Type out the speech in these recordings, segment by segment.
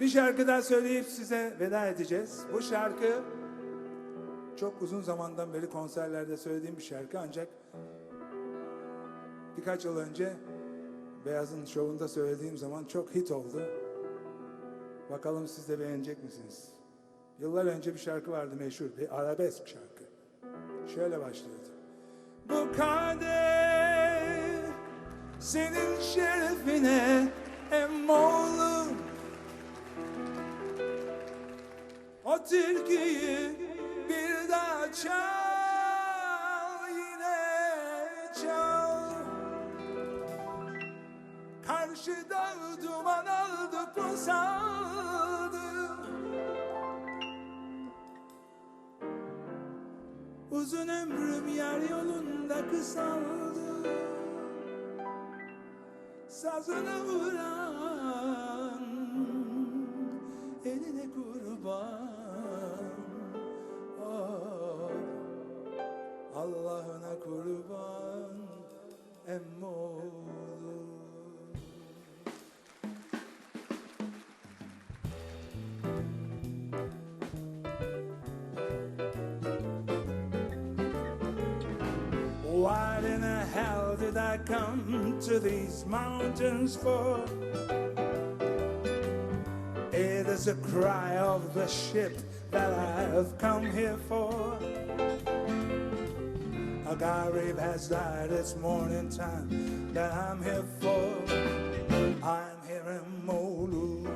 Bir şarkı daha söyleyip size veda edeceğiz. Bu şarkı çok uzun zamandan beri konserlerde söylediğim bir şarkı ancak birkaç yıl önce Beyaz'ın şovunda söylediğim zaman çok hit oldu. Bakalım siz de beğenecek misiniz? Yıllar önce bir şarkı vardı meşhur, bir arabesk şarkı. Şöyle başlıyordu. Bu kader senin şerefine emmoğlu O bir daha çal yine çal. Karşıda duman aldı pusaldı Uzun ömrüm yar yolunda kısaldı. Sazına vuran eline kurban Allah'ına kurban emmoğlu What in the hell did I come to these mountains for? It is a cry of the ship that I have come here for. A Garib has died, it's morning time that I'm here for. I'm here in Molu.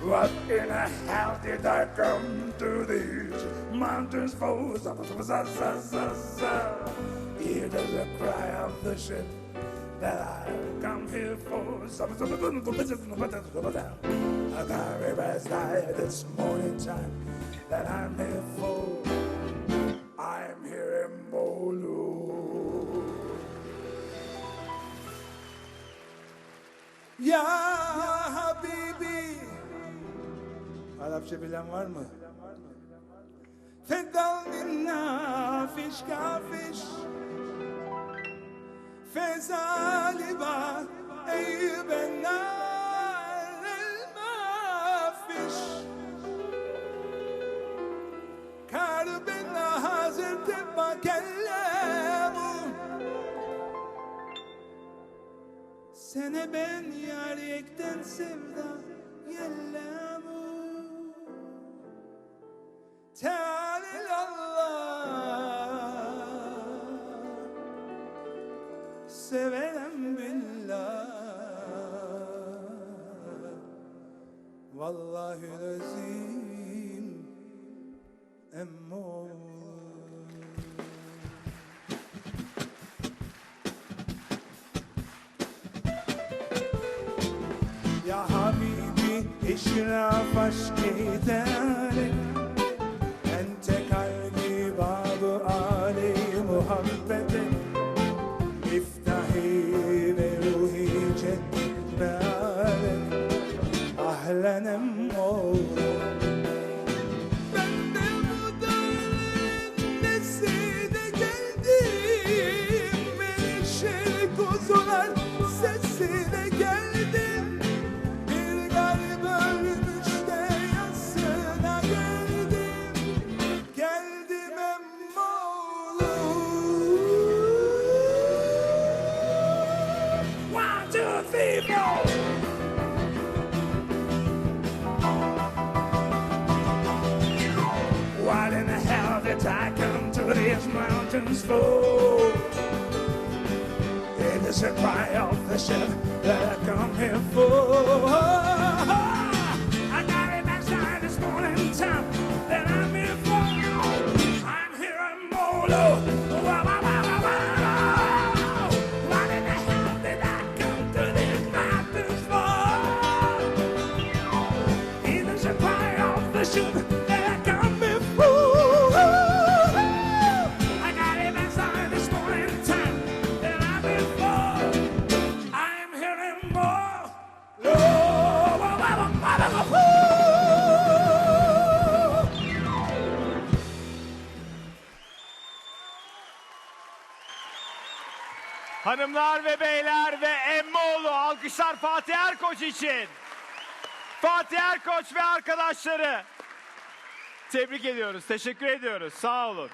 What in the hell did I come to these mountains for? It is a cry of the ship that I've come here for. A Garib has died, it's morning time that I'm here Ya Habibi. Arapça bilen var mı? Fedal minna fiş kafiş. Fezaliba eyben Sene ben yar yekten sevda yellemu. Tealil Allah Severim billah. Vallahi lazim Emmo Ya Habibi işraf aşk eder Ente kalbi babı âli muhabbete Miftahi ve ruhi cennet Ahlenem oğlum. Ben did I come to these mountains for? It is a cry of the ship that I come here for. I got it outside this morning time that I'm here for. I'm here in Molo. Wow, wow, wow, wow, Hanımlar ve beyler ve Emmoğlu alkışlar Fatih Erkoç için. Fatih Erkoç ve arkadaşları. Tebrik ediyoruz, teşekkür ediyoruz. Sağ olun.